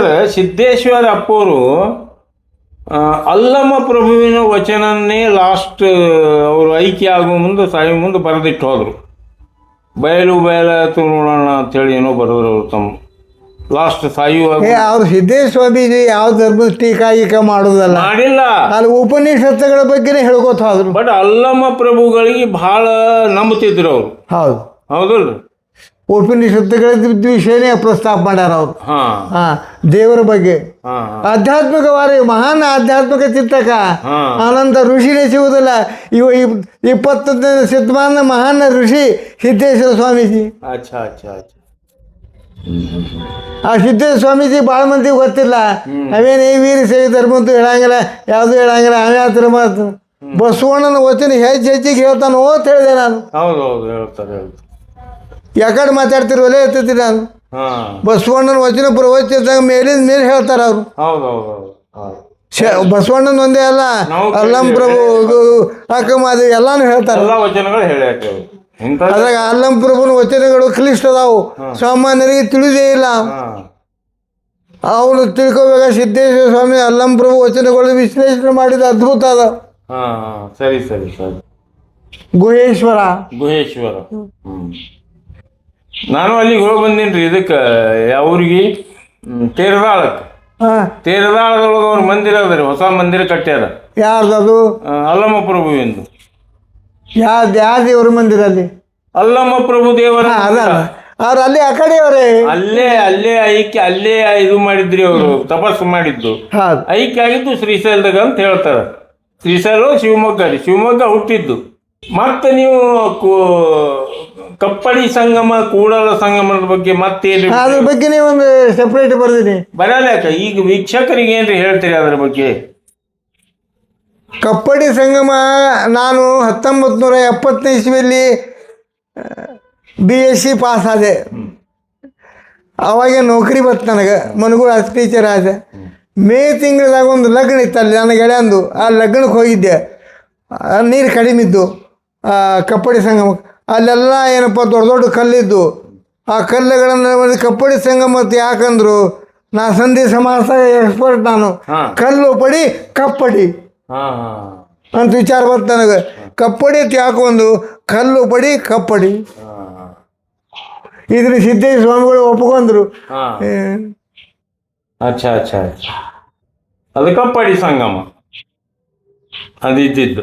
ಸಲ ಸಿದ್ದೇಶ್ವರ ಅಪ್ಪವರು ಅಲ್ಲಮ್ಮ ಅಲ್ಲಮ ಪ್ರಭುವಿನ ವಚನನ್ನೇ ಲಾಸ್ಟ್ ಅವರು ಐಕ್ಯ ಆಗೋ ಮುಂದೆ ಸಾಯುವ ಮುಂದೆ ಬರೆದಿಟ್ಟು ಹೋದರು. ಬಯಲು ಬಯಲ ನೋಡೋಣ ಅಂತೇಳಿ ಏನೋ ಬರೆದ್ರು ಅವರು ತಮ್ಮ. ಲಾಸ್ಟ್ ಸಾಯುವಾಗ ಅವ್ರು ಸಿದ್ದೇಶ್ವರ ಸ್ವಾಮೀಜಿ ಯಾವ ಧರ್ಮದ ಟೀಕಾ ಮಾಡೋದಲ್ಲ? ಮಾಡಿಲ್ಲ. ಅಲ್ಲಿ ಉಪನಿಷತ್ತುಗಳ ಬಗ್ಗೆನೇ ಹೇಳ್ಕೊತ ಹೋದ್ರು. ಬಟ್ ಅಲ್ಲಮ್ಮ ಪ್ರಭುಗಳಿಗೆ ಬಹಳ ನಂಬುತ್ತಿದ್ರು ಅವರು. ಹೌದು. ಹೌದಲ್ರಿ? ಉಪನಿಷತ್ತುಗಳ ವಿಷಯನೇ ಪ್ರಸ್ತಾಪ ಮಾಡ್ಯಾರ ಅವ್ರು. ಹಾ. ಹಾ ದೇವರ ಬಗ್ಗೆ. ಆಧ್ಯಾತ್ಮಿಕವಾರಿ ಮಹಾನ್ ಆಧ್ಯಾತ್ಮಿಕ ಚಿಂತಕ. ಆನಂದ ಋಷಿನೇ ಸಿಗುವುದಿಲ್ಲ ಇವ ಇಪ್ಪತ್ತೊಂದನೇ ಶತಮಾನ ಮಹಾನ್ ಋಷಿ ಸಿದ್ದೇಶ್ವರ ಸ್ವಾಮೀಜಿ. ಆ ಸಿದ್ದೇಶ್ವರ ಸ್ವಾಮೀಜಿ ಭಾಳ ಮಂದಿ ಗೊತ್ತಿಲ್ಲ. ಅವೇನೇ ಈ ವೀರ ಸೇವೆ ಧರ್ಮ ಅಂತೂ ಹೇಳಂಗಿಲ್ಲ ಯಾವುದು ಹೇಳಂಗಿಲ್ಲ ಅವೇ ಆ ಮಾತು. ಬಸವಣ್ಣನ ವಚನ ಹೆಚ್ಚು ಹೆಚ್ಚಿಗೆ ಹೇಳ್ತಾನೆ ಓದ್ ಹೇಳಿದೆ ನಾನು. ಹೌದು ಹೌದು ಹೇಳ್ತಾರೆ ಹೇಳ್ತಾರೆ. ಯಾಕಡೆ ಮಾತಾಡ್ತಿರೋಲ್ಲ ಇರ್ತೈತಿ ನಾನು ಹಾ. ಬಸವಣ್ಣನ ವಚನ ಪ್ರವಚನದಾಗ ಮೇಲಿಂದ ಮೇಲೆ ಹೇಳ್ತಾರೆ ಅವರು. ಬಸವಣ್ಣನ ಒಂದೇ ಅಲ್ಲ ಅಲ್ಲಂ ಪ್ರಭು ಅಕ್ಕಮಾದೇವಿ ಎಲ್ಲಾನು ಹೇಳ್ತಾರೆ. ಅದ್ರಾಗ ಅಲ್ಲಂ ಪ್ರಭುನ ವಚನಗಳು ಕ್ಲಿಷ್ಟ ಅದಾವು ಸಾಮಾನ್ಯರಿಗೆ ತಿಳಿದೇ ಇಲ್ಲ. ಅವನು ತಿಳ್ಕೊಬೇಕ ಸಿದ್ದೇಶ್ವರ ಸ್ವಾಮಿ ಅಲ್ಲಂ ಪ್ರಭು ವಚನಗಳು ವಿಶ್ಲೇಷಣೆ ಮಾಡಿದ ಅದ್ಭುತ ಅದ. ಸರಿ ಸರಿ ಸರಿ. ಗುಹೇಶ್ವರ. ಗುಹೇಶ್ವರ. ಹ್ಮ್. ನಾನು ಅಲ್ಲಿಗೆ ಹೋಗಿ ಬಂದೇನ್ರಿ ಇದಕ್ಕೆ ಅವ್ರಿಗೆ ತೇರದಾಳಕ್ಕೆ. ಹಾ. ತೇರದಾಳದೊಳಗೆ ಅವ್ರ ಮಂದಿರ ಅದ ರೀ ಹೊಸ ಮಂದಿರ ಕಟ್ಟ್ಯಾರ. ಯಾರ್ದದು? ಅಲ್ಲಮ್ಮ ಪ್ರಭು ಎಂದು. ಯಾವ್ದು ಯಾವ ದೇವ್ರ ಮಂದಿರ ಅಲ್ಲಿ? ಅಲ್ಲಮ್ಮ ಪ್ರಭು ದೇವರ ಹಾ ಅದ ಅವ್ರು ಅಲ್ಲಿ ಆ ಕಡೆಯವರೇ? ಅಲ್ಲೇ ಅಲ್ಲೇ ಐಕ್ಯ ಅಲ್ಲೇ ಇದು ಮಾಡಿದ್ರಿ ಅವರು ತಪಸ್ಸು ಮಾಡಿದ್ದು. ಹೌದು ಐಕ್ಯ ಆಗಿದ್ದು ಶ್ರೀಶೈಲದಾಗ ಅಂತ ಹೇಳ್ತಾರೆ. ಶ್ರೀಶೈಲ ಶಿವಮೊಗ್ಗ ರೀ ಶಿವಮೊಗ್ಗ ಹುಟ್ಟಿದ್ದು. ಮತ್ತೆ ನೀವು ಕೂ- ಕಪ್ಪಡಿ ಸಂಗಮ ಕೂಡಲ ಸಂಗಮದ ಬಗ್ಗೆ ಮತ್ತೆ ಅದ್ರ ಬಗ್ಗೆನೇ ಒಂದು ಸೆಪರೇಟ್ ಬರ್ದೀನಿ ಬರಲ್ಲ ಯಾಕೆ? ಈಗ ವೀಕ್ಷಕರಿಗೆ ಏನ್ರಿ ಹೇಳ್ತೀರಿ ಅದ್ರ ಬಗ್ಗೆ? ಕಪ್ಪಡಿ ಸಂಗಮ ನಾನು ಹತ್ತೊಂಬತ್ತು ನೂರ ಎಪ್ಪತ್ತನೇ ಇಸ್ವಿಯಲ್ಲಿ ಬಿ ಎಸ್ ಸಿ ಪಾಸ್ ಆದೆ. ಅವಾಗ ನೌಕರಿ ಬತ್ತು ನನಗೆ. ಮನಗೂಳ ಟೀಚರ್ ಆದೆ. ಮೇ ತಿಂಗಳದಾಗ ಒಂದು ಲಗ್ನ ಇತ್ತು ಅಲ್ಲಿ ನನ್ನ ಗೆಳೆಯಂದು. ಆ ಲಗ್ನಕ್ಕೆ ಹೋಗಿದ್ದೆ. ನೀರು ಕಡಿಮೆ ಇದ್ದು ಆ ಕಪ್ಪಡಿ ಸಂಗಮ. ಅಲ್ಲೆಲ್ಲ ಏನಪ್ಪ ದೊಡ್ಡ ದೊಡ್ಡ ಕಲ್ಲಿದ್ದು? ಆ ಕಲ್ಲುಗಳನ್ನು ಒಂದು ಕಪ್ಪಡಿ ಸಂಗಮ ಅಂತ ಯಾಕಂದ್ರು? ನಾ ಸಂಧಿ ಸಮಾಸ ಎಕ್ಸ್ಪರ್ಟ್ ನಾನು. ಕಲ್ಲು ಪಡಿ ಕಪ್ಪಡಿ. ಅಂತ ವಿಚಾರ ಬರ್ತ ನನಗೆ. ಕಪ್ಪಡಿ ಯಾಕೊಂದು ಕಲ್ಲು ಪಡಿ ಕಪ್ಪಡಿ. ಇದ್ರ ಸಿದ್ದೇಶ್ ಸ್ವಾಮಿಗಳು ಒಪ್ಕೊಂಡ್ರು. ಅಚ್ಚಾ ಅಚ್ಚಾ ಅದು ಕಪ್ಪಡಿ ಸಂಗಮ. ಅದು ಇದ್ದಿದ್ದು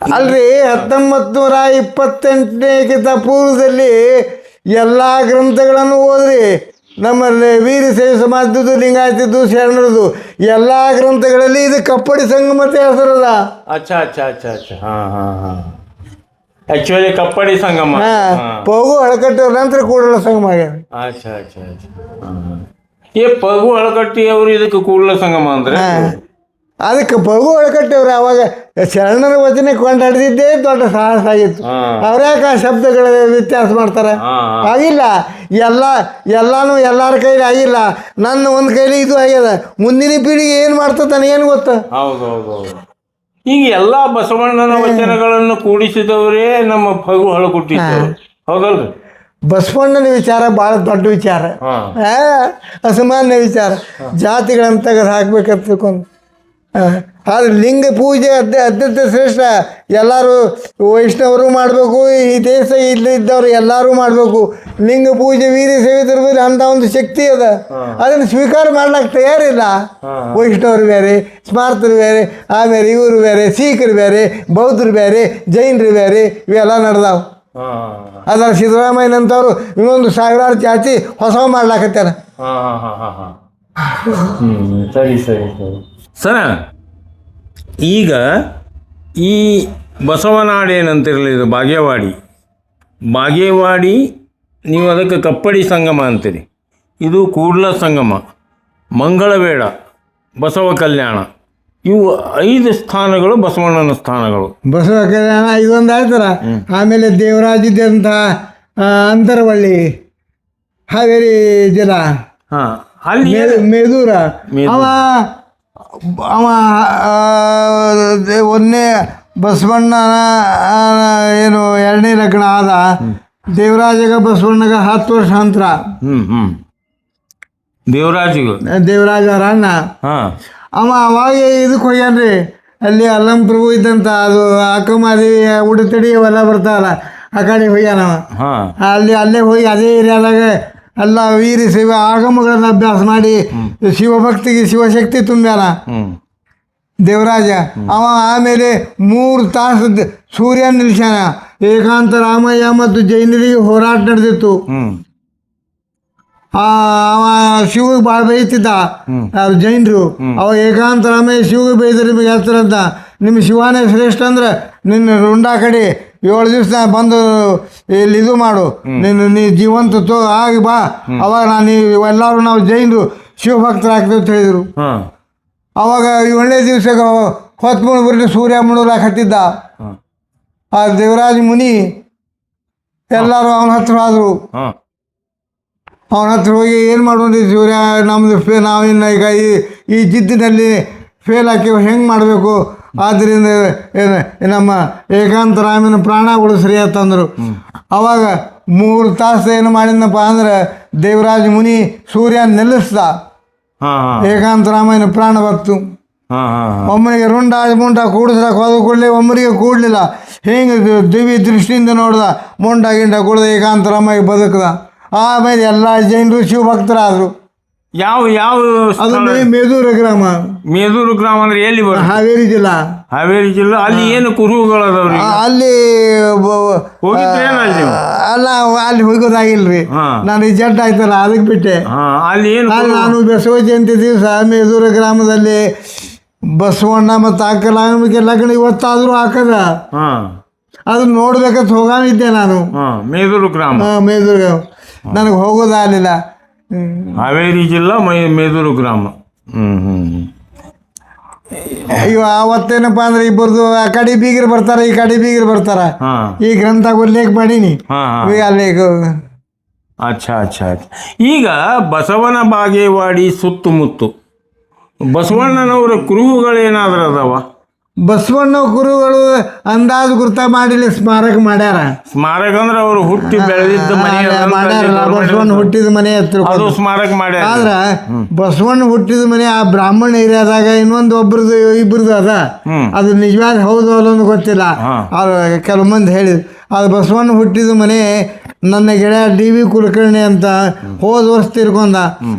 ಅಲ್ರಿ ಹತ್ತೊಂಬತ್ತು ನೂರ ಇಪ್ಪತ್ತೆಂಟನೇಗಿಂತ ಪೂರ್ವದಲ್ಲಿ ಎಲ್ಲ ಗ್ರಂಥಗಳನ್ನು ಓದ್ರಿ. ನಮ್ಮಲ್ಲಿ ವೀರಶೈವ ಸಮಾಜದ್ದು ಲಿಂಗಾಯತಿದ್ದು ಶರಣರದು ಎಲ್ಲ ಗ್ರಂಥಗಳಲ್ಲಿ ಇದು ಕಪ್ಪಡಿ ಸಂಗಮತೆ ಹೆಸರದ ಅಚ್ಚಾ ಅಚ್ಚಾ ಅಚ್ಚಾ ಅಚ್ಚಾ. ಹಾ ಹಾ ಹಾ. ಆಕ್ಚುಲಿ ಕಪ್ಪಡಿ ಸಂಗಮ. ಹಾ ಪೋಗು ಹಳಕಟ್ಟವ್ರ ನಂತರ ಕೂಡಲ ಸಂಗಮ ಆಗ್ಯಾರ ಅಚ್ಚಾ ಅಚ್ಚಾ ಅಚ್ಚಾ. ಏ ಪಗು ಹಳಕಟ್ಟಿ ಅವರು ಇದಕ್ಕೆ ಕೂಡಲ ಸಂಗಮ ಅಂದ್ರೆ. ಅದಕ್ಕೆ ಪಗು ಒಳಕಟ್ಟವ್ರು. ಅವಾಗ ಶರಣರ ವಚನೆ ಕೊಂಡಾಡ್ದಿದ್ದೇ ದೊಡ್ಡ ಸಾಹಸ ಆಗಿತ್ತು. ಅವ್ರ್ಯಾಕ ಆ ಶಬ್ದಗಳ ವ್ಯತ್ಯಾಸ ಮಾಡ್ತಾರೆ. ಆಗಿಲ್ಲ. ಎಲ್ಲ ಎಲ್ಲಾನು ಎಲ್ಲರ ಕೈಲಿ ಆಗಿಲ್ಲ. ನನ್ನ ಒಂದು ಕೈಲಿ ಇದು ಆಗ್ಯದ. ಮುಂದಿನ ಪೀಳಿಗೆ ಏನು ಮಾಡ್ತದೆ ನನಗೇನು ಗೊತ್ತು? ಈಗ ಎಲ್ಲಾ ಬಸವಣ್ಣನ ವಚನಗಳನ್ನು ಕೂಡಿಸಿದವರೇ ನಮ್ಮ ಬಗು ಹಳಕುಟ್ಟಿದ್ದವರು ಹೌದಲ್ರಿ? ಬಸವಣ್ಣನ ವಿಚಾರ ಭಾಳ ದೊಡ್ಡ ವಿಚಾರ. ಅಸಾಮಾನ್ಯ ವಿಚಾರ. ಜಾತಿಗಳನ್ನು ತೆಗೆದು ಹಾಕ್ಬೇಕಂತ ತಿಳ್ಕೊಂಡು ಆದ್ರೆ ಲಿಂಗ ಪೂಜೆ ಅತ್ಯ ಅತ್ಯಂತ ಶ್ರೇಷ್ಠ. ಎಲ್ಲರೂ ವೈಷ್ಣವರು ಮಾಡಬೇಕು ಈ ದೇಶ ಇಲ್ಲಿ ಇದ್ದವರು ಎಲ್ಲರೂ ಮಾಡಬೇಕು. ಲಿಂಗ ಪೂಜೆ ವೀರ ಸೇವಿತರ ಮೇಲೆ ಅಂಥ ಒಂದು ಶಕ್ತಿ ಅದ. ಅದನ್ನು ಸ್ವೀಕಾರ ಮಾಡ್ಲಿಕ್ಕೆ ತಯಾರಿಲ್ಲ. ವೈಷ್ಣವರು ಬೇರೆ ಸ್ಮಾರ್ತರು ಬೇರೆ ಆಮೇಲೆ ಇವರು ಬೇರೆ ಸಿಖ್ರು ಬೇರೆ ಬೌದ್ಧರು ಬೇರೆ ಜೈನರು ಬೇರೆ ಇವೆಲ್ಲ ನಡೆದಾವ. ಅದರ ಸಿದ್ದರಾಮಯ್ಯನಂತವ್ರು ಇನ್ನೊಂದು ಸಾವಿರಾರು ಜಾತಿ ಹೊಸ ಮಾಡ್ಲಾಕತ್ತಾರ. ಸರಿ ಸರಿ ಸರಿ. ಸರ ಈಗ ಈ ಬಸವನಾಡು ಏನಂತಿರಲಿ ಇದು ಬಾಗೇವಾಡಿ. ಬಾಗೇವಾಡಿ ನೀವು ಅದಕ್ಕೆ ಕಪ್ಪಡಿ ಸಂಗಮ ಅಂತೀರಿ. ಇದು ಕೂಡ್ಲ ಸಂಗಮ ಮಂಗಳವೇಡ ಬಸವ ಕಲ್ಯಾಣ. ಇವು ಐದು ಸ್ಥಾನಗಳು ಬಸವಣ್ಣನ ಸ್ಥಾನಗಳು. ಬಸವ ಕಲ್ಯಾಣ ಇದೊಂದು ಆಯ್ತಲ್ಲ? ಆಮೇಲೆ ದೇವರಾಜಿದ್ದಂಥ ಅಂತರವಳ್ಳಿ ಹಾವೇರಿ ಜಿಲ್ಲಾ. ಹಾಂ ಅಲ್ಲಿ ಮೇದೂರ. ಅವ ಅವ ಆ, ದೇ- ಒಂದನೇ ಬಸವಣ್ಣನ ಏನು ಎರಡನೇ ಲಗ್ನ ಆದ. ದೇವರಾಜಗ ಬಸವಣ್ಣಗ ಹತ್ತು ವರ್ಷ ಅಂತರ. ದೇವರಾಜಿಗೂ? ದೇವರಾಜ ರಾಣ ಅವ ಅವಾಗ ಇದಕ್ಕೆ ಹೋಗ್ಯಾನ್ರಿ. ಅಲ್ಲಿ ಅಲ್ಲಂ ಪ್ರಭು ಇದ್ದಂತ ಅದು ಅಕ್ಕಮಾದೇವಿ ಉಡುತಡಿ ಅವೆಲ್ಲ ಬರ್ತಾವಲ್ಲ ಆ ಕಡೆ ಹೋಗ್ಯಾನ ಅವ. ಹಾ. ಅಲ್ಲಿ ಅಲ್ಲೇ ಹೋಗಿ ಅದೇ ಏರಿಯಾದಾಗ ಎಲ್ಲ ವೀರ ಶಿವ ಆಗಮಗಳನ್ನ ಅಭ್ಯಾಸ ಮಾಡಿ ಶಿವಭಕ್ತಿಗೆ ಶಿವಶಕ್ತಿ ತುಂಬ್ಯಾನ ದೇವರಾಜ ಅವ ಆಮೇಲೆ ಮೂರು ತಾಸು ಸೂರ್ಯ ನಿಲ್ಸ್ಯಾನ. ಏಕಾಂತ ರಾಮಯ್ಯ ಮತ್ತು ಜೈನರಿಗೆ ಹೋರಾಟ ನಡೆದಿತ್ತು. ಆ, ಅವ ಶಿವ ಭಾಳ ಬೈತಿದ್ದ. ಜೈನರು? ಅವ ಏಕಾಂತ ರಾಮಯ್ಯ ಶಿವಗೆ ಬೈದ್ರೆ ನಿಮಗೆ ಹೇಳ್ತಾರಂತ. ನಿಮ್ಮ ಶಿವಾನೇ ಶ್ರೇಷ್ಠ ಅಂದ್ರೆ ನಿನ್ನ ರುಂಡ ಕಡೆ ಏಳು ದಿವಸ ಬಂದು ಇಲ್ಲಿ ಇದು ಮಾಡು. ನಿನ್ನ ನೀ ಜೀವಂತ ತೋ ಆಗಿ ಬಾ. ಅವಾಗ ನಾನು ಎಲ್ಲರೂ ನಾವು ಜೈನರು ಶಿವಭಕ್ತರಾಗ್ತೇವೆ ಅಂತ ಹೇಳಿದರು. ಅವಾಗ ಏಳನೇ ದಿವಸ ಹೊತ್ತು ಮುಳು ಬರಲಿ ಸೂರ್ಯ ಮುಳುಗ್ಲಾಕ್ ಹತ್ತಿದ್ದ. ಆ ದೇವರಾಜ ಮುನಿ ಎಲ್ಲರೂ ಅವನ ಹತ್ರ ಆದರು. ಅವನ ಹತ್ರ ಹೋಗಿ ಏನು ಮಾಡೋದು ಸೂರ್ಯ ನಮ್ಮದು ಫೇ ನಾವಿನ್ನು ಈಗ ಈ ಈ ಜಿದ್ದಿನಲ್ಲಿ ಫೇಲ್ ಹಾಕಿ ಹೆಂಗೆ ಮಾಡಬೇಕು? ಆದ್ದರಿಂದ ಏನು ನಮ್ಮ ಏಕಾಂತ ರಾಮಿನ ಪ್ರಾಣ ಉಳಿಸ್ರಿ ಅಂತಂದರು ಅವಾಗ ಮೂರು ತಾಸು ಏನು ಮಾಡಿದ್ನಪ್ಪ ಅಂದ್ರೆ ದೇವರಾಜ ಮುನಿ ಸೂರ್ಯ ನಿಲ್ಲಿಸ್ದ. ಹಾ ಹಾ. ಏಕಾಂತ ರಾಮನ ಪ್ರಾಣ ಬತ್ತು ಒಮ್ಮನಿಗೆ ರುಂಡ ಮುಂಡ ಕೂಡಿಸ್ಲಕ್ಕೆ ಹೋದ ಕೂಡಲೇ ಒಮ್ಮನಿಗೆ ಕೂಡಲಿಲ್ಲ. ಹಿಂಗೆ ದಿವಿ ದೃಷ್ಟಿಯಿಂದ ನೋಡ್ದ ಮುಂಡ ಗಿಂಡ ಕುಡ್ದ ಏಕಾಂತ ರಾಮಾಗಿ ಬದುಕದ. ಆಮೇಲೆ ಎಲ್ಲ ಜೈನರು ಶಿವಭಕ್ತರಾದರು ಯಾವ ಯಾವ ಅದು ಸ್ಥಳ? ಮೇ- ಮೇದೂರು ಗ್ರಾಮ. ಮೇದೂರು ಗ್ರಾಮ ಅಂದ್ರೆ ಎಲ್ಲಿ ಹಾವೇರಿ ಜಿಲ್ಲಾ. ಹಾವೇರಿ ಜಿಲ್ಲಾ. ಅಲ್ಲಿ ಏನು ಕುರುಹುಗಳದವ್ರಿ ಆ, ಅಲ್ಲಿ ಬ- ಹೋಗಿದ್ರೇನ ಅಲ್ಲಿ ನೀವು? ಅಲ್ಲ ಅಲ್ಲಿ ಹೋಗೋದಾಗಿಲ್ರಿ. ಹಾ. ನಾನು ಜಡ್ ಆಯ್ತಲ್ಲ ಅದಕ್ಕೆ ಬಿಟ್ಟೆ. ಹಾ ಅಲ್ಲಿ ಏನು ನಾನು ನಾನು ಬಸವ ಜಯಂತಿ ದಿವಸ ಮೇದೂರು ಗ್ರಾಮದಲ್ಲಿ ಬಸವಣ್ಣ ಮತ್ತು ಅಕ್ಕಲಾಂಬಿಕೆ ಲಗ್ನ ಇವತ್ತಾದರೂ ಹಾಕದ. ಅದನ್ನ ಅದು ನೋಡ್ಬೇಕಂತ ಹೋಗಾನಿದ್ದೆ ನಾನು. ಹಾ ಮೇದೂರು ಗ್ರಾಮ. ಆ, ಮೇದೂರು ನನಗೆ ಹೋಗೋದಾಗಲಿಲ್ಲ. ಹಾವೇರಿ ಜಿಲ್ಲಾ ಮೈ ಮೇದೂರು ಗ್ರಾಮ. ಹ್ಞೂ ಹ್ಞೂ. ಇವ ಅವತ್ತೇನಪ್ಪ ಅಂದ್ರೆ ಇಬ್ಬರದು ಆ ಕಡೆ ಬೀಗರು ಬರ್ತಾರ ಈ ಕಡೆ ಬೀಗರು ಬರ್ತಾರ. ಹಾ. ಈ ಗ್ರಂಥ ಉಲ್ಲೇಖ ಮಾಡೀನಿ. ಹಾ ಹಾ. ಈಗ ಅಲ್ಲಿ ಅಚ್ಚಾ ಅಚ್ಚಾ. ಈಗ ಬಸವನ ಬಾಗೇವಾಡಿ ಸುತ್ತಮುತ್ತು. ಬಸವಣ್ಣನವರ ಕುರುಹುಗಳೇನಾದ್ರೂ ಅದಾವ? ಬಸವಣ್ಣ ಗುರುಗಳು ಅಂದಾಜು ಗುರುತ ಮಾಡಿಲಿ ಸ್ಮಾರಕ ಮಾಡ್ಯಾರ. ಸ್ಮಾರಕ ಅಂದ್ರೆ ಅವರು ಹುಟ್ಟಿ ಬೆಳೆದಿದ್ದ ಮನೆ ಮಾಡ್ಯಾರ ಬಸವಣ್ಣ ಹುಟ್ಟಿದ ಮನೆ ಹತ್ರ ಅದು ಸ್ಮಾರಕ ಮಾಡ್ಯಾರ ಆದ್ರ ಬಸವಣ್ಣ ಹುಟ್ಟಿದ ಮನೆ ಆ ಬ್ರಾಹ್ಮಣ ಏರಿಯಾದಾಗ ಇನ್ನೊಂದು ಒಬ್ರದ್ದು ಇಬ್ರದ್ದು ಅದ. ಅದು ನಿಜವಾದ ಹೌದು ಅಲ್ಲೊಂದು ಗೊತ್ತಿಲ್ಲ. ಅದು ಕೆಲವು ಮಂದಿ ಹೇಳಿದ್ರು. ಅದು ಬಸವಣ್ಣ ಹುಟ್ಟಿದ ಮನೆ ನನ್ನ ಗೆಳೆಯ ಡಿ ವಿ ಕುಲಕರ್ಣಿ ಅಂತ ಹೋದ ವರ್ಷ ತಿರ್ಕೊಂಡ.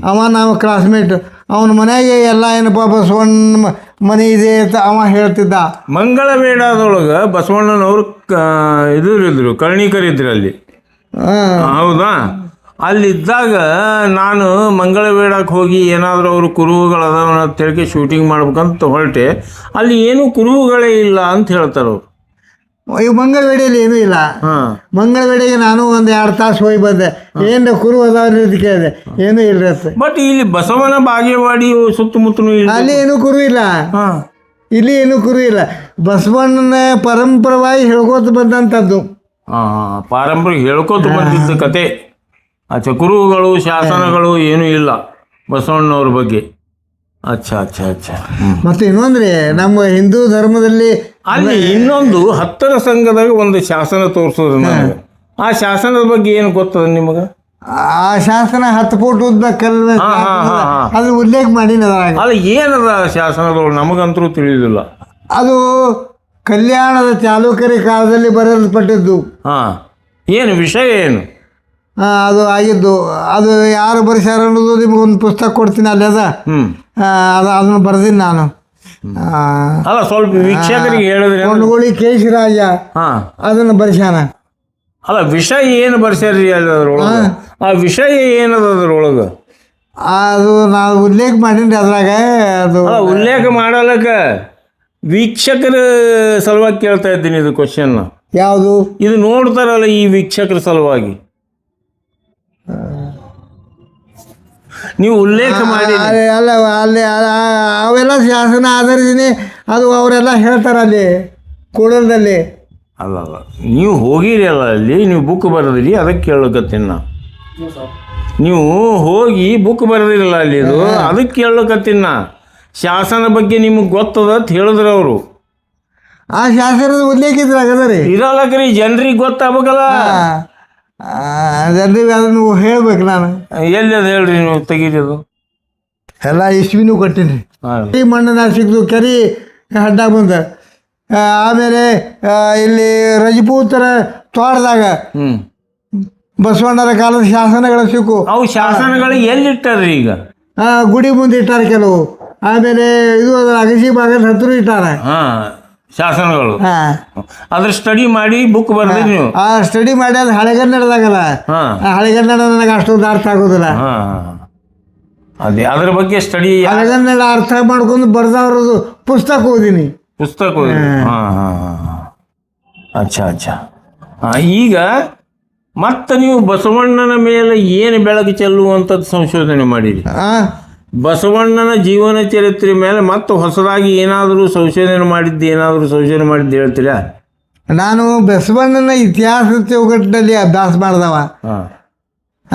ಅವ ನಾವು ಕ್ಲಾಸ್ಮೇಟ್ ಅವನ ಮನೆಗೆ ಎಲ್ಲ ಏನಪ್ಪ ಬಸವಣ್ಣ ಮನೆ ಇದೆ ಅಂತ ಅವ ಹೇಳ್ತಿದ್ದ. ಮಂಗಳ ಬೇಡದೊಳಗ ಬಸವಣ್ಣನವರು ಇದ್ರು ಕರ್ಣಿಕರಿದ್ರು ಅಲ್ಲಿ. ಹೌದಾ? ಅಲ್ಲಿದ್ದಾಗ ನಾನು ಮಂಗಳವೇಡಕ್ಕೆ ಹೋಗಿ ಏನಾದರೂ ಅವರು ಕುರುಹುಗಳದಾವ ಅಂತ ಹೇಳಿ ಶೂಟಿಂಗ್ ಮಾಡ್ಬೇಕಂತ ಹೊರಟೆ. ಅಲ್ಲಿ ಏನೂ ಕುರುಹುಗಳೇ ಇಲ್ಲ ಅಂತ ಹೇಳ್ತಾರೆ ಅವ್ರು ಇವು ಮಂಗಳವೇಡಿಯಲ್ಲಿ ಏನೂ ಇಲ್ಲ. ಮಂಗಳವೇಡಿಗೆ ನಾನು ಒಂದು ಎರಡು ತಾಸು ಹೋಗಿ ಬಂದೆ. ಏನು ಕುರು ಅದಾವ್ರಿ ಅಂತ ಕೇಳಿದೆ. ಏನೂ ಇಲ್ಲ ಬಟ್ ಇಲ್ಲಿ ಬಸವನ ಬಾಗೇವಾಡಿ ಸುತ್ತಮುತ್ತಲೂ ಇಲ್ಲ ಅಲ್ಲಿ ಏನು ಕುರು ಇಲ್ಲ. ಇಲ್ಲಿ ಏನು ಕುರು ಇಲ್ಲ. ಬಸವಣ್ಣನ ಪರಂಪರವಾಗಿ ಹೇಳ್ಕೋತ ಬಂದಂಥದ್ದು. ಪಾರಂಪರ ಹೇಳ್ಕೋತ ಬಂದಿದ್ದ ಕತೆ. ಅಚ್ಚ ಕುರುಗಳು ಶಾಸನಗಳು ಏನೂ ಇಲ್ಲ ಬಸವಣ್ಣವ್ರ ಬಗ್ಗೆ. ಅಚ್ಚ ಅಚ್ಚ ಅಚ್ಚ. ಮತ್ತೆ ಮತ್ತು ಇನ್ನೊಂದ್ರೆ ನಮ್ಮ ಹಿಂದೂ ಧರ್ಮದಲ್ಲಿ ಅಲ್ಲಿ ಇನ್ನೊಂದು ಹತ್ತರ ಸಂಘದಾಗ ಒಂದು ಶಾಸನ ತೋರಿಸೋದು ನನಗೆ ಆ ಶಾಸನದ ಬಗ್ಗೆ ಏನು ಗೊತ್ತದ ನಿಮಗೆ? ಆ ಶಾಸನ ಹತ್ತು ಫೋಟ್ ಉದ್ದ ಕಲ್ಲ. ಅದು ಉಲ್ಲೇಖ ಮಾಡೀನಿ ಅದು ಏನದ ಶಾಸನದೊಳಗೆ? ನಮಗಂತರೂ ತಿಳಿಯೋದಿಲ್ಲ ಅದು ಕಲ್ಯಾಣದ ಚಾಲುಕ್ಯರ ಕಾಲದಲ್ಲಿ ಬರೆಯಲ್ಪಟ್ಟಿದ್ದು. ಹಾಂ. ಏನು ವಿಷಯ ಏನು? ಅದು ಆಗಿದ್ದು. ಅದು ಯಾರು ಬರೆಸ್ಯಾರ ಅನ್ನೋದು ನಿಮ್ಗೆ ಒಂದು ಪುಸ್ತಕ ಕೊಡ್ತೀನಿ ಅಲ್ಲಿ ಅದ. ಅದು ಅದನ್ನು ಬರ್ದೀನಿ ನಾನು. ಅಲ್ಲ ಸ್ವಲ್ಪ ವೀಕ್ಷಕರಿಗೆ ಹೇಳಿದ್ರೆ ಕೊಂಡಗೋಳಿ ಕೇಶರಾಜ. ಹಾಂ. ಅದನ್ನು ಬರೆಸ್ಯಾನ. ಅಲ್ಲ ವಿಷಯ ಏನು ಬರ್ಸ್ಯಾರ್ರಿ ಅಲ್ಲಿ ಅದ್ರೊಳಗೆ? ಆ ವಿಷಯ ಏನದ ಅದ್ರೊಳಗೆ? ಅದು ನಾವು ಉಲ್ಲೇಖ ಮಾಡೀನಿ ಅದ್ರಾಗ ಅದು ಅಲ್ಲ ಉಲ್ಲೇಖ ಮಾಡಲಕ್ಕ ವೀಕ್ಷಕರ ಸಲುವಾಗಿ ಕೇಳ್ತಾ ಇದ್ದೀನಿ ಇದು ಕ್ವಶನ್ ಯಾವುದು? ಇದು ನೋಡ್ತಾರಲ್ಲ ಈ ವೀಕ್ಷಕರ ಸಲುವಾಗಿ. ನೀವು ಉಲ್ಲೇಖ ಮಾಡಿ ಅಲ್ಲಿ ಅಲ್ಲ ಅವೆಲ್ಲ ಶಾಸನ ಆಧರಿಸಿನೇ ಅದು ಅವರೆಲ್ಲ ಹೇಳ್ತಾರೆ ಅಲ್ಲಿ ಕೂಡಲದಲ್ಲಿ. ಅಲ್ಲ ಅಲ್ಲ ನೀವು ಹೋಗಿರಿ ಅಲ್ಲ ಅಲ್ಲಿ ನೀವು ಬುಕ್ ಬರೆದಿರಿ ಅದಕ್ಕೆ ಕೇಳಕತ್ತೀನಿ ನಾ ನೀವು ಹೋಗಿ ಬುಕ್ ಬರೆದಿರಲ್ಲ ಅಲ್ಲಿ ಇದು ಅದಕ್ಕೆ ಕೇಳಕತ್ತೀನಿ ನಾ ಶಾಸನ ಬಗ್ಗೆ ನಿಮಗೆ ಗೊತ್ತದ ಅಂತ ಹೇಳಿದ್ರು ಅವರು. ಆ ಶಾಸನದ ಉಲ್ಲೇಖ ಇದ್ರಾಗದ ರೀ. ಇರಲ್ಲಕ್ರಿ ಜನರಿಗೆ ಗೊತ್ತಾಗಬೇಕಲ್ಲ. ಜನರಿಗೆ ಅದನ್ನು ಹೇಳ್ಬೇಕು ನಾನು. ಎಲ್ಲಿ ಅದು ಹೇಳ್ರಿ ನೀವು ತೆಗೀರಿ ಅದು ಎಲ್ಲ ಇಸ್ವಿನೂ ಕೊಟ್ಟಿನಿ. ಹಾಂ. ಈ ಮಣ್ಣನ ಸಿಗ್ದು ಕೆರಿ ಅಡ್ಡ ಬಂದ. ಆ, ಆಮೇಲೆ ಆ, ಇಲ್ಲಿ ರಜಪೂತರ ತೋಟದಾಗ ಹ್ಞೂ ಬಸವಣ್ಣರ ಕಾಲದ ಶಾಸನಗಳು ಸಿಕ್ಕು. ಅವು ಶಾಸನಗಳು ಎಲ್ಲಿಟ್ಟಾರ್ರಿ ಈಗ? ಆ, ಗುಡಿ ಮುಂದೆ ಇಟ್ಟಾರ ಕೆಲವು. ಆಮೇಲೆ ಇದು ಅಗಸಿ ಬಾಗಲ್ ಹತ್ರ ಇಟ್ಟಾರ. ಹಾಂ. ಶಾಸನಗಳು. ಅದ್ರ ಸ್ಟಡಿ ಮಾಡಿ ಬುಕ್ ಬರ್ದ್ರಿ ನೀವು. ಆ ಸ್ಟಡಿ ಮಾಡಿ ಅದು ಹಳೆಗನ್ನಡದಾಗಲ್ಲ. ಹಳೆಗನ್ನಡ ನನಗೆ ಅಷ್ಟೊಂದು ಅರ್ಥ ಆಗೋದಿಲ್ಲ. ಅದೇ ಅದ್ರ ಬಗ್ಗೆ ಸ್ಟಡಿ ಹಳೆಗನ್ನಡ ಅರ್ಥ ಮಾಡ್ಕೊಂಡು ಬರ್ದವ್ರದ್ದು ಪುಸ್ತಕ ಓದಿನಿ. ಪುಸ್ತಕ ಓದಿನಿ. ಹಾಂ. ಹಾಂ ಹಾಂ ಅಚ್ಚಾ ಅಚ್ಚಾ. ಈಗ ಮತ್ತೆ ನೀವು ಬಸವಣ್ಣನ ಮೇಲೆ ಏನು ಬೆಳಕು ಚೆಲ್ಲುವಂಥದ್ದು ಸಂಶೋಧನೆ ಮಾಡಿರಿ? ಬಸವಣ್ಣನ ಜೀವನ ಚರಿತ್ರೆ ಮೇಲೆ ಮತ್ತೆ ಹೊಸದಾಗಿ ಏನಾದರೂ ಸಂಶೋಧನೆ ಮಾಡಿದ್ದು ಏನಾದರೂ ಸಂಶೋಧನೆ ಮಾಡಿದ್ದು ಹೇಳ್ತೀರಾ? ನಾನು ಬಸವಣ್ಣನ ಇತಿಹಾಸ ಚೌಕಟ್ಟಿನಲ್ಲಿ ಅಭ್ಯಾಸ ಮಾಡ್ದವ. ಹಾಂ.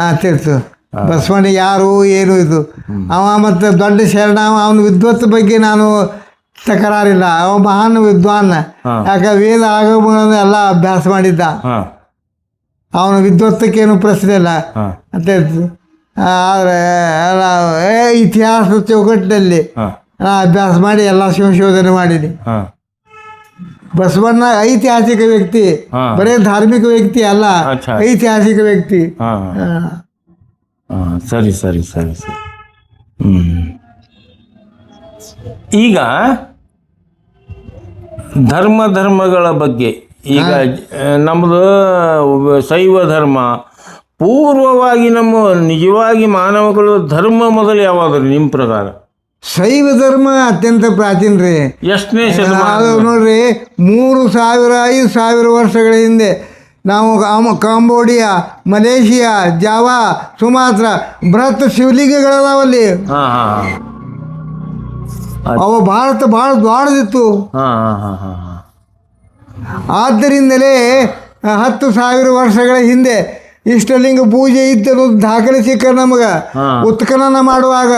ಆ ತಿರ್ತು ಬಸವಣ್ಣ ಯಾರು ಏನು ಇದು? ಅವ ಮತ್ತು ದೊಡ್ಡ ಶರಣ ಅವ ಅವನ ವಿದ್ವತ್ ಬಗ್ಗೆ ನಾನು ತಕರಾರಿಲ್ಲ. ಅವ ಮಹಾನ್ ವಿದ್ವಾನ್. ಯಾಕೆ ವೇದ ಆಗಮಗಳನ್ನು ಎಲ್ಲ ಅಭ್ಯಾಸ ಮಾಡಿದ್ದ. ಅವನ ವಿದ್ವತ್ತಕ್ಕೇನು ಪ್ರಶ್ನೆ ಇಲ್ಲ. ಅಂತ ಹೇಳ್ತು ಆದರೆ ನಾವು ಏ ಇತಿಹಾಸ ಚೌಕಟ್ಟಿನಲ್ಲಿ ನಾ ಅಭ್ಯಾಸ ಮಾಡಿ ಎಲ್ಲ ಸಂಶೋಧನೆ ಮಾಡೀನಿ. ಹಾಂ. ಬಸವಣ್ಣ ಐತಿಹಾಸಿಕ ವ್ಯಕ್ತಿ ಬರೀ ಧಾರ್ಮಿಕ ವ್ಯಕ್ತಿ ಅಲ್ಲ ಐತಿಹಾಸಿಕ ವ್ಯಕ್ತಿ. ಸರಿ ಸರಿ ಸರಿ ಸರಿ. ಈಗ ಧರ್ಮ ಧರ್ಮಗಳ ಬಗ್ಗೆ ಈಗ ನಮ್ಮದು ಶೈವ ಧರ್ಮ ಪೂರ್ವವಾಗಿ ನಮ್ಮ ನಿಜವಾಗಿ ಮಾನವಗಳು ಧರ್ಮ ಮೊದಲು ಯಾವಾದ್ರಿ ನಿಮ್ಮ ಪ್ರಕಾರ? ಶೈವ ಧರ್ಮ ಅತ್ಯಂತ ಪ್ರಾಚೀನ ರೀ. ಎಷ್ಟನೇ ನೋಡ್ರಿ ಮೂರು ಸಾವಿರ ಐದು ಸಾವಿರ ವರ್ಷಗಳ ಹಿಂದೆ ನಾವು ಕಾಂಬೋಡಿಯಾ ಮಲೇಷಿಯಾ ಜಾವಾ ಸುಮಾತ್ರ ಬೃಹತ್ ಶಿವಲಿಂಗಗಳದಾವಲ್ಲಿ. ಅವು ಭಾರತ ಭಾಳ ಹಾಂ. ಆದ್ದರಿಂದಲೇ ಹತ್ತು ಸಾವಿರ ವರ್ಷಗಳ ಹಿಂದೆ ಇಷ್ಟಲಿಂಗ ಪೂಜೆ ಇತ್ತು ದಾಖಲೆ ಸಿಕ್ಕ ನಮಗೆ. ಉತ್ಖನನ ಮಾಡುವಾಗ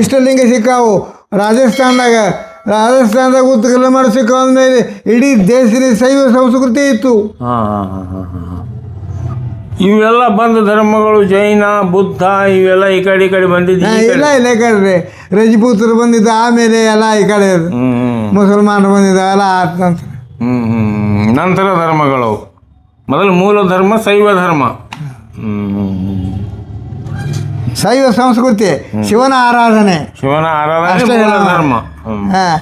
ಇಷ್ಟಲಿಂಗ ಸಿಕ್ಕಾವು. ರಾಜಸ್ಥಾನದಾಗ ರಾಜಸ್ಥಾನದಾಗ ಉತ್ಖನನ ಮಾಡಿ ಸಿಕ್ಕಾವ ಅಂದಮೇಲೆ ಇಡೀ ದೇಶದ ಶೈವ ಸಂಸ್ಕೃತಿ ಇತ್ತು. ಇವೆಲ್ಲ ಬಂದ ಧರ್ಮಗಳು ಜೈನ ಬುದ್ಧ ಇವೆಲ್ಲ ಈ ಕಡೆ ಈ ಕಡೆ ಬಂದಿದ್ದ ಇಲ್ಲ ಇಲ್ಲ ಈ ಕಡೆ ರಜಪೂತರು ಬಂದಿದ್ದ ಆಮೇಲೆ ಎಲ್ಲ ಈ ಕಡೆ ಮುಸಲ್ಮಾನರು ಬಂದಿದ್ದ ಎಲ್ಲ ನಂತರ. ನಂತರ ಧರ್ಮಗಳು. ಮೊದಲು ಮೂಲ ಧರ್ಮ ಶೈವ ಧರ್ಮ. ಶೈವ ಸಂಸ್ಕೃತಿ ಶಿವನ ಆರಾಧನೆ. ಶಿವನ ಆರಾಧನೆ ಮೂಲ ಧರ್ಮ. ಹಾ.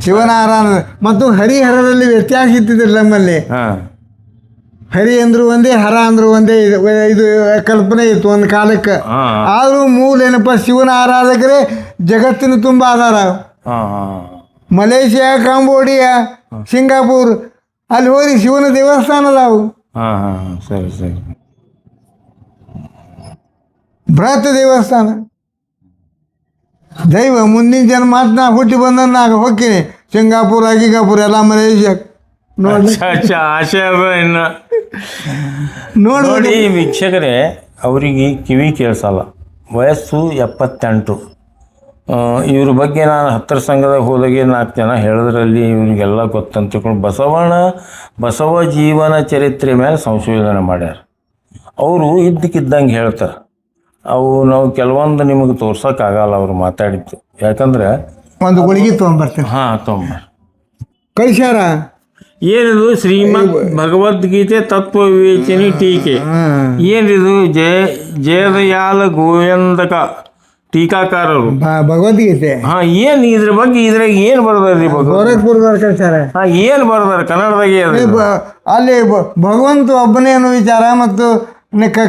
ಶಿವನ ಆರಾಧನೆ. ಮತ್ತು ಹರಿಹರದಲ್ಲಿ ವ್ಯತ್ಯಾಸ ಇತ್ತಿದ್ರು ನಮ್ಮಲ್ಲಿ. ಹರಿ ಅಂದ್ರು ಒಂದೇ ಹರ ಅಂದ್ರು ಒಂದೇ ಇದು ಇದು ಕಲ್ಪನೆ ಇತ್ತು ಒಂದು ಕಾಲಕ್ಕೆ. ಆದರೂ ಮೂಲ ಏನಪ್ಪ ಶಿವನ ಆರಾಧಕರೇ ಜಗತ್ತಿನ ತುಂಬ ಆಧಾರ. ಮಲೇಷಿಯಾ ಕಾಂಬೋಡಿಯಾ ಸಿಂಗಾಪುರ್ ಅಲ್ಲಿ ಹೋಗಿ ಶಿವನ ದೇವಸ್ಥಾನ ಅದಾವು. ಹಾ ಹಾಂ ಸರಿ ಸರಿ. ಬೃಹತ್ ದೇವಸ್ಥಾನ. ದೈವ ಮುಂದಿನ ಜನ ಮಾತು ನಾ ಹುಟ್ಟಿ ಬಂದ ನಾ ಹೋಗ್ತೀನಿ ಸಿಂಗಾಪುರ ಗಿಂಗಾಪುರ ಎಲ್ಲ ಮಲೇಷಿಯಾ. ನೋಡಿ ಇನ್ನು. ನೋಡಿ ವೀಕ್ಷಕರೇ ಅವರಿಗೆ ಕಿವಿ ಕೇಳಿಸಲ್ಲ. ವಯಸ್ಸು ಎಪ್ಪತ್ತೆಂಟು. ಇವ್ರ ಬಗ್ಗೆ ನಾನು ಹತ್ತಿರ ಸಂಘದಾಗ ಹೋದಾಗೆ ನಾಲ್ಕು ಜನ ಹೇಳಿದ್ರಲ್ಲಿ ಇವರಿಗೆಲ್ಲ ಗೊತ್ತಂತ ತಿಳ್ಕೊಂಡು ಬಸವಣ್ಣ ಬಸವ ಜೀವನ ಚರಿತ್ರೆ ಮೇಲೆ ಸಂಶೋಧನೆ ಮಾಡ್ಯಾರ. ಅವರು ಇದ್ದಕ್ಕಿದ್ದಂಗೆ ಹೇಳ್ತಾರೆ. ಅವು ನಾವು ಕೆಲವೊಂದು ನಿಮಗೆ ತೋರ್ಸೋಕ್ಕಾಗಲ್ಲ ಅವರು ಮಾತಾಡಿದ್ದು. ಯಾಕಂದ್ರೆ ಒಂದು ಗುಳಿಗೆ ತೊಗೊಂಬರ್ತೀನಿ ಹಾಂ ತೊಂಬ ಕಳಿಸ್ಯಾರ? ಏನಿದು ಶ್ರೀಮದ್ ಭಗವದ್ಗೀತೆ ತತ್ವ ವಿವೇಚನೆ ಟೀಕೆ. ಏನಿದು ಜಯ ಜಯದಯಾಲ ಗೋವಿಂದಕ. ಟೀಕಾಕಾರರು. ಭಗವದ್ಗೀತೆ. ಹಾ ಏನ್ ಇದ್ರ ಬಗ್ಗೆ ಇದ್ರಾಗ ಏನ್ ಬರ್ದಾರ್ರಿ ಗೋರಖ್ಪುರದವ್ರು ಹಾ ಏನ್ ಬರ್ದಾರ ಕನ್ನಡದಾಗ ಅದ ಅಲ್ಲಿ ಭಗವಂತ ಒಬ್ಬನೇ ಅನ್ನೋ ವಿಚಾರ ಮತ್ತು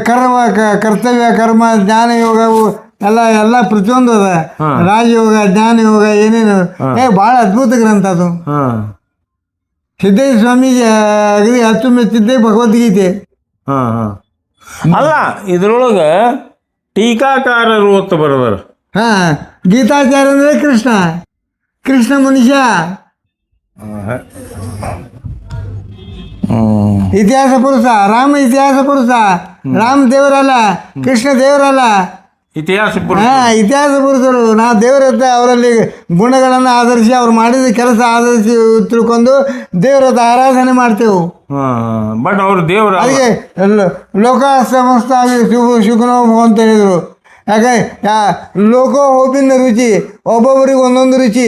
ಕರ್ಮ ಕರ್ತವ್ಯ ಕರ್ಮ ಜ್ಞಾನ ಯೋಗವು ಎಲ್ಲ ಎಲ್ಲ ಪ್ರತಿಯೊಂದು ಅದ. ರಾಜಯೋಗ ಜ್ಞಾನ ಯೋಗ ಏನೇನು. ಏ ಭಾಳ ಅದ್ಭುತ ಗ್ರಂಥ ಅದು. ಹಾ. ಸಿದ್ದೇಶ್ವರ ಸ್ವಾಮೀಜಿ ಅಗದಿ ಅಚ್ಚುಮೆಚ್ಚಿದ್ದೇ ಭಗವದ್ಗೀತೆ. ಅಲ್ಲ ಇದ್ರೊಳಗ ಟೀಕಾಕಾರರು ಅಂತ ಬರ್ದಾರ. ಹಾ ಗೀತಾಚಾರ್ಯ ಅಂದ್ರೆ ಕೃಷ್ಣ ಕೃಷ್ಣ ಮನುಷ್ಯ ಇತಿಹಾಸ ಪುರುಷ ರಾಮ ಇತಿಹಾಸ ಪುರುಷ ರಾಮ ದೇವರಲ್ಲ ಕೃಷ್ಣ ದೇವರಲ್ಲ ಇತಿಹಾಸ ಹಾ ಇತಿಹಾಸ ಪುರುಷರು. ನಾವು ದೇವರತ್ತ ಅವರಲ್ಲಿ ಗುಣಗಳನ್ನು ಆಧರಿಸಿ ಅವ್ರು ಮಾಡಿದ ಕೆಲಸ ಆಧರಿಸಿ ತಿಳ್ಕೊಂಡು ದೇವರತ್ತ ಆರಾಧನೆ ಮಾಡ್ತೇವೆ. ಬಟ್ ಅವರು ದೇವ್ರ. ಅದಕ್ಕೆ ಲೋಕ ಸಮಸ್ತ ಶುಭ ಶುಕನೋ ಅಂತ ಹೇಳಿದರು. ಯಾಕೆ ಲೋಕ ಹೋಬಿನ ರುಚಿ ಒಬ್ಬೊಬ್ಬರಿಗೆ ಒಂದೊಂದು ರುಚಿ.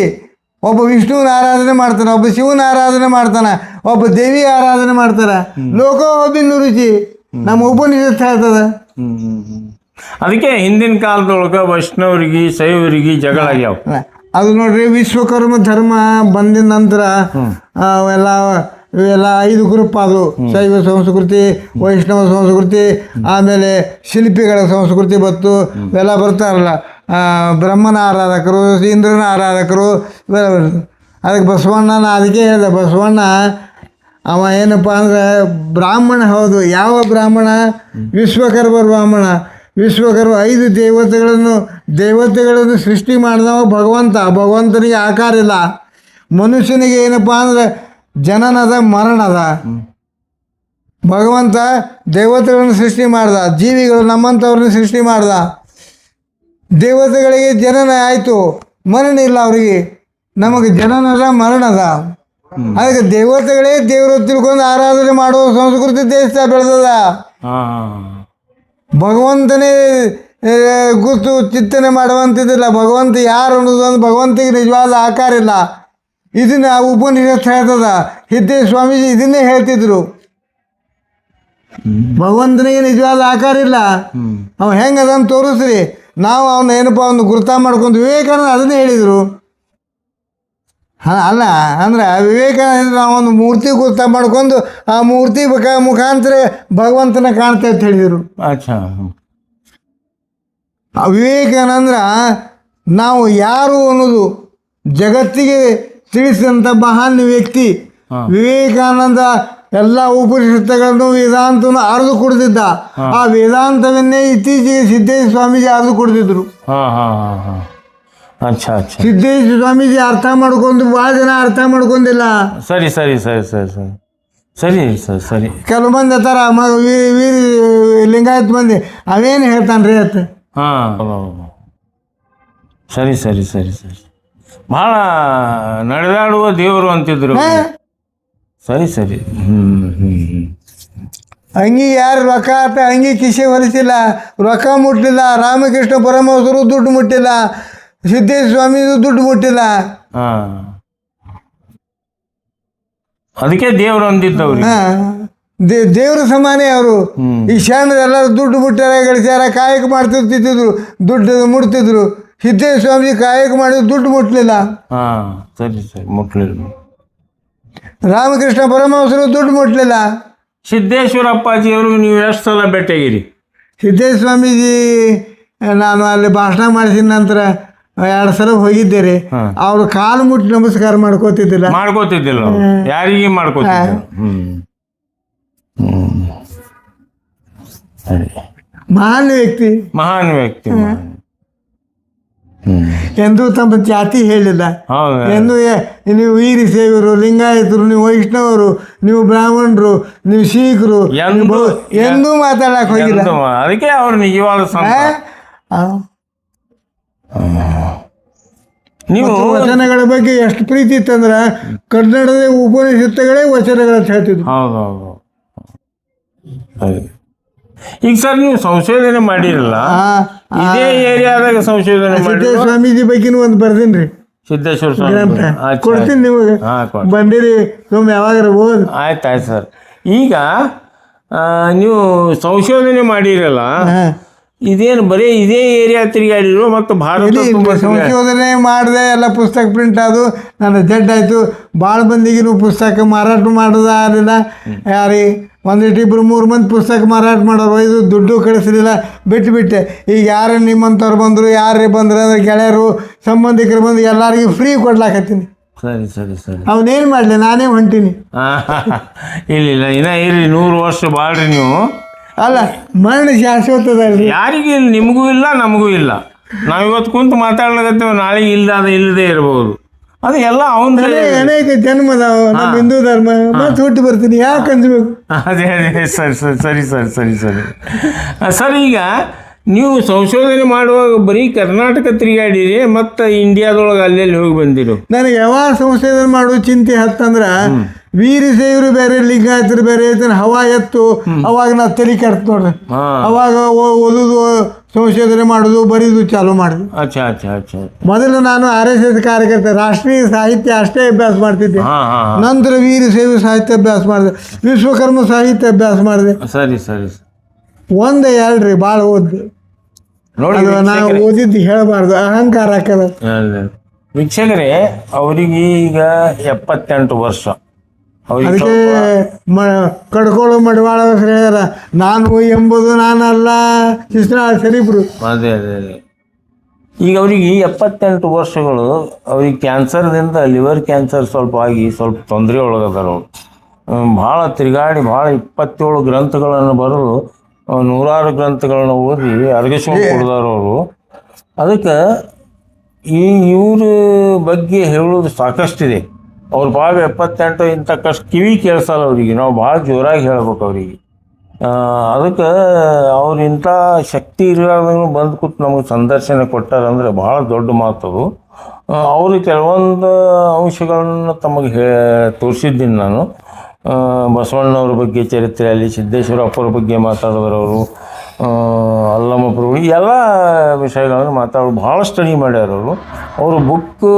ಒಬ್ಬ ವಿಷ್ಣುವಿನ ಆರಾಧನೆ ಮಾಡ್ತಾನೆ ಒಬ್ಬ ಶಿವನ ಆರಾಧನೆ ಮಾಡ್ತಾನೆ ಒಬ್ಬ ದೇವಿ ಆರಾಧನೆ ಮಾಡ್ತಾರೆ ಲೋಕೋ ಹೋಬಿನ ರುಚಿ. ನಮ್ಮ ಉಪನಿಷತ್ ಹೇಳ್ತದ. ಹ್ಮ್ ಹ್ಮ್ ಹ್ಮ್. ಅದಕ್ಕೆ ಹಿಂದಿನ ಕಾಲದೊಳಗೆ ವೈಷ್ಣವರಿಗೆ ಶೈವರಿಗೆ ಜಗಳ ಆಗ್ಯಾವ. ಅದು ನೋಡ್ರಿ ವಿಶ್ವಕರ್ಮ ಧರ್ಮ ಬಂದಿದ ನಂತರ ಅವೆಲ್ಲ ಇವೆಲ್ಲ ಐದು ಗ್ರೂಪ್ ಅದು ಶೈವ ಸಂಸ್ಕೃತಿ ವೈಷ್ಣವ ಸಂಸ್ಕೃತಿ ಆಮೇಲೆ ಶಿಲ್ಪಿಗಳ ಸಂಸ್ಕೃತಿ ಬತ್ತು ಇವೆಲ್ಲ ಬರ್ತಾರಲ್ಲ ಬ್ರಹ್ಮನ ಆರಾಧಕರು ಇಂದ್ರನ ಆರಾಧಕರು. ಅದಕ್ಕೆ ಬಸವಣ್ಣನ ಅದಕ್ಕೆ ಹೇಳಿದೆ ಬಸವಣ್ಣ ಅವ ಏನಪ್ಪ ಅಂದ್ರೆ ಬ್ರಾಹ್ಮಣ ಹೌದು. ಯಾವ ಬ್ರಾಹ್ಮಣ? ವಿಶ್ವಕರ್ಮ ಬ್ರಾಹ್ಮಣ. ವಿಶ್ವಕರ್ಮ ಐದು ದೇವತೆಗಳನ್ನು ದೇವತೆಗಳನ್ನು ಸೃಷ್ಟಿ ಮಾಡಿದವ ಭಗವಂತ. ಭಗವಂತನಿಗೆ ಆಕಾರ ಇಲ್ಲ. ಮನುಷ್ಯನಿಗೆ ಏನಪ್ಪ ಅಂದ್ರೆ ಜನನದ ಮರಣದ. ಭಗವಂತ ದೇವತೆಗಳನ್ನು ಸೃಷ್ಟಿ ಮಾಡ್ದ, ಜೀವಿಗಳು ನಮ್ಮಂಥವ್ರನ್ನ ಸೃಷ್ಟಿ ಮಾಡ್ದ. ದೇವತೆಗಳಿಗೆ ಜನನ ಆಯಿತು, ಮರಣ ಇಲ್ಲ ಅವರಿಗೆ. ನಮಗೆ ಜನನದ ಮರಣದ. ಅದಕ್ಕೆ ದೇವತೆಗಳೇ ದೇವರು ತಿಳ್ಕೊಂಡು ಆರಾಧನೆ ಮಾಡುವ ಸಂಸ್ಕೃತಿ ದೇಶ ಬೆಳೆದದ. ಭಗವಂತನೇ ಗುರುತು ಚಿಂತನೆ ಮಾಡುವಂಥದ್ದಿಲ್ಲ ಭಗವಂತ ಯಾರು ಅನ್ನೋದು ಅಂದ್ರೆ ಭಗವಂತಿಗೆ ನಿಜವಾದ ಆಕಾರ ಇಲ್ಲ. ಇದನ್ನ ಉಪನಿಷತ್ ಹೇಳ್ತದ. ಹಿದ್ದೆ ಸ್ವಾಮೀಜಿ ಇದನ್ನೇ ಹೇಳ್ತಿದ್ರು. ಭಗವಂತನಿಗೆ ನಿಜವಾದ ಆಕಾರ ಇಲ್ಲ. ಅವ ಹೆಂಗದ ಅಂತ ತೋರಿಸ್ರಿ? ನಾವು ಅವನ ಏನಪ್ಪ ಒಂದು ಗುರುತ ಮಾಡ್ಕೊಂಡು ವಿವೇಕಾನಂದ ಅದನ್ನೇ ಹೇಳಿದರು. ಹಾಂ ಅಲ್ಲ ಅಂದ್ರೆ ವಿವೇಕಾನಂದ ಒಂದು ಮೂರ್ತಿ ಗುರ್ತ ಮಾಡ್ಕೊಂಡು ಆ ಮೂರ್ತಿ ಮುಖ ಮುಖಾಂತರ ಭಗವಂತನ ಕಾಣ್ತಾ ಅಂತ ಹೇಳಿದರು. ಆ ವಿವೇಕಾನಂದ್ರ ನಾವು ಯಾರು ಅನ್ನೋದು ಜಗತ್ತಿಗೆ ತಿಳಿಸಿದಂಥ ಮಹಾನ್ ವ್ಯಕ್ತಿ. ವಿವೇಕಾನಂದ ಎಲ್ಲ ಉಪನಿಷತ್ತುಗಳನ್ನು ವೇದಾಂತವನ್ನು ಅರ್ದು ಕುಡಿದಿದ್ದ. ಆ ವೇದಾಂತವನ್ನೇ ಇತ್ತೀಚೆಗೆ ಸಿದ್ದೇಶ ಸ್ವಾಮೀಜಿ ಅರ್ದು ಕುಡಿದಿದ್ರು. ಹಾ ಹಾ ಹಾ ಹಾ. ಅಚ್ಚಾ ಅಚ್ಚಾ. ಸಿದ್ದೇಶ್ವರ ಸ್ವಾಮೀಜಿ ಅರ್ಥ ಮಾಡ್ಕೊಂಡು ಭಾಳ ಜನ ಅರ್ಥ ಮಾಡ್ಕೊಂಡಿಲ್ಲ. ಸರಿ ಸರಿ ಸರಿ ಸರಿ ಸರಿ. ಸರಿ ಸರ್ ಸರಿ. ಕೆಲವು ಮಂದಿ ಅತ್ತಾರ ಮ- ವೀ- ಲಿಂಗಾಯತ್ ಮಂದಿ. ಅವೇನು ಹೇಳ್ತಾನ್ರಿ ಅತ್ತ? ಹಾಂ. ಸರಿ ಸರಿ ಸರಿ ಸರಿ. ಭಾಳ ನಡೆದಾಡುವ ದೇವರು ಅಂತಿದ್ರು ಸರಿ ಸರಿ. ಹ್ಞೂ ಹ್ಞೂ ಹಂಗಿ ಯಾರು ರೊಕ್ಕ ಹಾಕ್ತ ಅಂಗಿ ಕಿಸೆ ಹೊಲಿಸಿಲ್ಲ. ರೊಕ್ಕ ಮುಟ್ಟಿಲ್ಲ ರಾಮಕೃಷ್ಣ ಪರಮಸರು ದುಡ್ಡು ಮುಟ್ಟಿಲ್ಲ. ಸಿದ್ದೇಶ ಸ್ವಾಮಿದು ದುಡ್ಡು ಮುಟ್ಟಿಲ್ಲ. ಹಾ. ಅದಕ್ಕೆ ದೇವ್ರು ಅಂದಿದ್ದವ್ರಿ ಹಾ. ದೇ ದೇವ್ರ ಸಮಾನೇ ಅವರು. ಈ ಶಾಣರು ಎಲ್ಲರೂ ದುಡ್ಡು ಮುಟ್ಟಾರ ಗಳಿಸ್ಯಾರ ಕಾಯಕ ಮಾಡ್ತಿರ್ತಿದ್ರು ದುಡ್ಡು ಮುಟ್ತಿದ್ರು. ಸಿದ್ದೇಶ್ವಾಮಿ ಕಾಯಕ ಮಾಡಿದ್ರು ದುಡ್ಡು ಮುಟ್ಟಲಿಲ್ಲ ಹಾ ಸರಿ ಸರಿ ಮುಟ್ಲಿಲ್ಲ. ರಾಮಕೃಷ್ಣ ಪರಮಹಂಸರು ದುಡ್ಡು ಮುಟ್ಲಿಲ್ಲ. ಸಿದ್ದೇಶ್ವರ ಅವರು ನೀವು ಎಷ್ಟು ಸಲ ಭೇಟಿಯಾಗಿರಿ? ಸಿದ್ದೇಶ್ವಾಮೀಜಿ ನಾನು ಅಲ್ಲಿ ಭಾಷಣ ಮಾಡಿಸಿದ ನಂತರ ಎರಡು ಸಲ ಹೋಗಿದ್ದೆ ರೀ ಹಾ. ಅವ್ರು ಕಾಲು ಮುಟ್ಟಿ ನಮಸ್ಕಾರ ಮಾಡ್ಕೋತಿದ್ದಿಲ್ಲ. ಮಾಡ್ಕೋತಿದ್ದಿಲ್ಲ. ಯಾರಿಗೆ ಮಾಡ್ಕೋತಿದ್ದಿಲ್ಲ. ಮಹಾನ್ ವ್ಯಕ್ತಿ. ಮಹಾನ್ ವ್ಯಕ್ತಿ ಎಂದು ತಮ್ಮ ಜಾತಿ ಹೇಳಿಲ್ಲ. ಹೌದು. ಎಂದು ಏ- ನೀವು ವೀರಿ ಸೇವರು ಲಿಂಗಾಯತರು ನೀವು ವೈಷ್ಣವರು ನೀವು ಬ್ರಾಹ್ಮಣರು ನೀವು ಶೀಖರು ಎಂದೂ- ಮಾತಾಡಕ್ ಹೋಗಿಲ್ಲ. ಅದಕ್ಕೆ ಅವ್ರು ನಿಜವಾದ ಸಂತ. ಆ? ನೀವು ವಚನಗಳ ಬಗ್ಗೆ ಎಷ್ಟು ಪ್ರೀತಿ ಇತ್ತಂದ್ರೆ ಕನ್ನಡದ ಉಪನಿಷತ್ತುಗಳೇ ವಚನಗಳ ಹೇಳ್ತಿದ್ರು. ಹೌದೌದು. ಈಗ ಸರ್ ನೀವು ಸಂಶೋಧನೆ ಮಾಡಿರಲ್ಲ? ಇದೇ ಏರಿಯಾದಾಗ ಸಂಶೋಧನೆ ಮಾಡಿ ಸ್ವಾಮೀಜಿ ಬಗ್ಗೆನೂ ಒಂದು ಬರ್ದೀನಿ ರೀ ಸಿದ್ದೇಶ್ವರ ಸ್ವಾಮಿ ಕೊಡ್ತೀನಿ ನಿಮಗೆ. ಬಂದಿರಿ ಸುಮ್ಮನೆ ಯಾವಾಗಾರ ಓದ್. ಆಯ್ತು ಆಯ್ತು ಸರ್. ಈಗ ನೀವು ಸಂಶೋಧನೆ ಮಾಡಿರಲ್ಲ. ಇದೇನು ಬರೀ ಇದೇ ಏರಿಯಾ ತಿರುಗಾಡಿದ್ರು ಮತ್ತು ಭಾರತ ತುಂಬಾ ತಿರ್ಗಾಡಿ- ಸಂಶೋಧನೆ ಮಾಡಿದೆ ಎಲ್ಲ ಪುಸ್ತಕ ಪ್ರಿಂಟ್ ಅದು ನನ್ನ ಜಡ್ ಆಯಿತು. ಭಾಳ ಮಂದಿಗೂ ಪುಸ್ತಕ ಮಾರಾಟ ಮಾಡೋದು ಆಗಲಿಲ್ಲ. ಯಾರಿ ಒಂದಿಟ್ಟು ಇಬ್ಬರು ಮೂರು ಮಂದಿ ಪುಸ್ತಕ ಮಾರಾಟ ಮಾಡೋರು ಇದು ದುಡ್ಡು ಕಳಿಸಲಿಲ್ಲ ಬಿಟ್ಟು ಬಿಟ್ಟೆ ಈಗ ಯಾರು ನಿಮ್ಮಂಥವ್ರು ಬಂದರು ಯಾರೇ ಬಂದರು ಅಂದ್ರೆ ಗೆಳೆಯರು ಸಂಬಂಧಿಕರು ಬಂದು ಎಲ್ಲರಿಗೂ ಫ್ರೀ ಕೊಡ್ಲಾಕತ್ತೀನಿ. ಸರಿ ಸರಿ ಸರಿ. ಅವನೇನು ಮಾಡಲಿ? ನಾನೇ ಹೊಂಟೀನಿ. ಆ, ಇಲ್ಲ ಇಲ್ಲ ಇನ್ನ ಇರ್ರಿ ನೂರು ವರ್ಷ ಬಾಳ್ರಿ ನೀವು. ಅಲ್ಲ ಮರಣ ಶಾಶ್ವತದಲ್ಲಿ. ಯಾರಿಗೂ ಇಲ್ಲ ನಿಮಗೂ ಇಲ್ಲ ನಮಗೂ ಇಲ್ಲ. ನಾವು ಇವತ್ತು ಕುಂತು ಮಾತಾಡ್ಲಾಗತ್ತೇವೆ ನಾಳೆ ಇಲ್ಲ ಅದು ಇಲ್ಲದೆ ಇರಬಹುದು ಅದು ಎಲ್ಲ ಅವನ ಅನೇಕ ಜನ್ಮದ ಜನ್ಮದಾವ ನಮ್ಮ ಹಿಂದೂ ಧರ್ಮ ಮತ್ತೆ ಹುಟ್ಟಿ ಬರ್ತೀನಿ ಯಾಕೆ ಅಂದ್ಬೇಕು? ಅದೇ ಅದೇ ಸರಿ ಸರಿ ಸರಿ ಸರಿ ಸರಿ. ಸರ್ ಈಗ ನೀವು ಸಂಶೋಧನೆ ಮಾಡುವಾಗ ಬರೀ ಕರ್ನಾಟಕ ತಿರುಗಾಡಿರಿ ಮತ್ತು ಇಂಡಿಯಾದೊಳಗೆ ಅಲ್ಲೆಲ್ಲಿ ಹೋಗಿ ಬಂದಿರು? ನನಗೆ ಯಾವಾಗ ಸಂಶೋಧನೆ ಮಾಡೋ ಚಿಂತೆ ಹತ್ತಂದ್ರ ವೀರಶೈವರು ಬೇರೆ ಲಿಂಗಾಯತರು ಬೇರೆ ಇದನ್ನ ಹವಾ ಎತ್ತು ಅವಾಗ ನಾ ತಲೆ ಕೆಡ್ತು ನೋಡ್ರಿ. ಅವಾಗ ಓದುದು ಸಂಶೋಧನೆ ಮಾಡೋದು ಬರೀದು ಚಾಲು ಮಾಡುದು. ಅಚ್ಚಾ ಅಚ್ಚಾ ಅಚ್ಚಾ. ಮೊದಲು ನಾನು ಆರ್ ಎಸ್ ಎಸ್ ಕಾರ್ಯಕರ್ತ ರಾಷ್ಟ್ರೀಯ ಸಾಹಿತ್ಯ ಅಷ್ಟೇ ಅಭ್ಯಾಸ ಮಾಡ್ತಿದ್ದೆ. ನಂತರ ವೀರ ನಂತರ ವೀರಶೈವ ಸಾಹಿತ್ಯ ಅಭ್ಯಾಸ ಮಾಡಿದೆ ವಿಶ್ವಕರ್ಮ ಸಾಹಿತ್ಯ ಅಭ್ಯಾಸ ಮಾಡಿದೆ. ಸರಿ ಸರಿ. ಒಂದೇ ಹೇಳ್ರಿ ಭಾಳ ಓದ್ರಿ ನೋಡಿ ನಾವು ಓದಿದ್ದು ಹೇಳಬಾರ್ದು ಅಹಂಕಾರ ಹಾಕದ. ವೀಕ್ಷಕರೇ ಅವರಿಗೆ ಈಗ ಎಪ್ಪತ್ತೆಂಟು ವರ್ಷ. ಅವ್ರಿಗೆ ಅದಕ್ಕೆ ಮ ಕಡ್ಕೊಳ್ಳು ಮಡಿವಾಳ ಹೇಳ್ಯಾರ ನಾನು ಎಂಬುದು ನಾನಲ್ಲ ಕೃಷ್ಣ ಸರಿಬ್ರು ಅದೇ ಅದೇ ಅದೇ. ಈಗ ಅವರಿಗೆ ಎಪ್ಪತ್ತೆಂಟು ವರ್ಷಗಳು ಅವ್ರಿಗೆ ಕ್ಯಾನ್ಸರ್ದಿಂದ ಲಿವರ್ ಕ್ಯಾನ್ಸರ್ ಸ್ವಲ್ಪ ಆಗಿ ಸ್ವಲ್ಪ ತೊಂದರೆ ಒಳಗದಾರ ಅವರು ಭಾಳ ತಿರುಗಾಡಿ ಭಾಳ ಇಪ್ಪತ್ತೇಳು ಗ್ರಂಥಗಳನ್ನು ಬರೆದು ನೂರಾರು ಗ್ರಂಥಗಳನ್ನ ಓದಿ ಅರಗಿಸ್ಕೊಂಡು ಕೊಡ್ದಾರ ಅವರು. ಅದಕ್ಕೆ ಈ ಇವ್ರ ಬಗ್ಗೆ ಹೇಳೋದು ಸಾಕಷ್ಟಿದೆ. ಅವ್ರು ಭಾಳ ಎಪ್ಪತ್ತೆಂಟು ಇಂಥ ಕಷ್ಟ ಕಿವಿ ಕೇಳಿಸಲ್ಲ ಅವರಿಗೆ. ನಾವು ಭಾಳ ಜೋರಾಗಿ ಹೇಳ್ಬೇಕು ಅವರಿಗೆ. ಅದಕ್ಕೆ ಅವ್ರು ಇಂಥ ಶಕ್ತಿ ಇರಲಾರ್ದಂಗೆ ಬಂದು ಕೂತು ನಮಗೆ ಸಂದರ್ಶನ ಕೊಟ್ಟಾರಂದ್ರೆ ಭಾಳ ದೊಡ್ಡ ಮಾತದು ಅವರು ಕೆಲವೊಂದು ಅಂಶಗಳನ್ನು ತಮಗೆ ಹೇ ತೋರಿಸಿದ್ದೀನಿ ನಾನು. ಬಸವಣ್ಣವ್ರ ಬಗ್ಗೆ ಚರಿತ್ರೆಯಲ್ಲಿ ಸಿದ್ದೇಶ್ವರ ಅಪ್ಪರ ಬಗ್ಗೆ ಮಾತಾಡಿದ್ರು ಅವರು ಅಲ್ಲಮ್ಮ ಪ್ರಭು ಈ ಎಲ್ಲ ವಿಷಯಗಳನ್ನು ಮಾತಾಡೋದು ಭಾಳ ಸ್ಟಡಿ ಮಾಡ್ಯಾರ ಅವರು. ಅವರು ಬುಕ್ಕೂ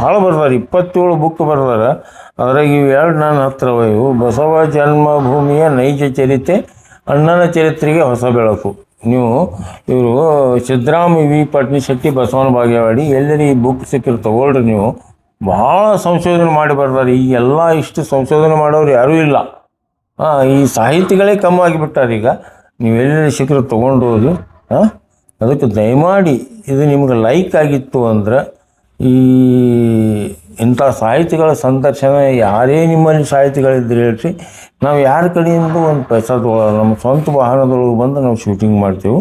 ಭಾಳ ಬರ್ದಾರೆ, ಇಪ್ಪತ್ತೇಳು ಬುಕ್ ಬರ್ದಾರೆ. ಅದ್ರಾಗ ಇವು ಎರಡು ನನ್ನ ಹತ್ರ ಇವು, ಬಸವ ಜನ್ಮಭೂಮಿಯ ನೈಜ ಚರಿತೆ, ಅಣ್ಣನ ಚರಿತ್ರೆಗೆ ಹೊಸ ಬೆಳಕು. ನೀವು ಇವರು ಸಿದ್ದರಾಮ ವಿ ಪಟ್ನಿಶೆಟ್ಟಿ, ಬಸವನ ಭಾಗ್ಯವಾಡಿ ಎಲ್ಲರಿ ಈ ಬುಕ್ ಸಿಕ್ಕಿರು ತಗೊಳ್ರಿ ನೀವು. ಭಾಳ ಸಂಶೋಧನೆ ಮಾಡಿ ಬರ್ತಾರೆ ಈ ಎಲ್ಲ ಇಷ್ಟು ಸಂಶೋಧನೆ ಮಾಡೋರು ಯಾರೂ ಇಲ್ಲ. ಹಾಂ ಈ ಸಾಹಿತಿಗಳೇ ಕಮ್ಮಿ ಆಗಿಬಿಟ್ಟಾರೆ ಈಗ. ನೀವು ಎಲ್ಲೆಲ್ಲಿ ಸಿಕ್ಕರು ತೊಗೊಂಡು ಹೋಗಿ ಹಾಂ ಅದಕ್ಕೆ ದಯಮಾಡಿ ಇದು ನಿಮ್ಗೆ ಲೈಕ್ ಆಗಿತ್ತು ಅಂದ್ರೆ ಈ ಇಂಥ ಸಾಹಿತಿಗಳ ಸಂದರ್ಶನ, ಯಾರೇ ನಿಮ್ಮಲ್ಲಿ ಸಾಹಿತಿಗಳಿದ್ರೆ ಹೇಳ್ರಿ. ನಾವು ಯಾರ ಕಡೆಯಿಂದ ಒಂದು ಪೈಸಾ ನಮ್ಮ ಸ್ವಂತ ವಾಹನದೊಳಗೆ ಬಂದು ನಾವು ಶೂಟಿಂಗ್ ಮಾಡ್ತೀವಿ.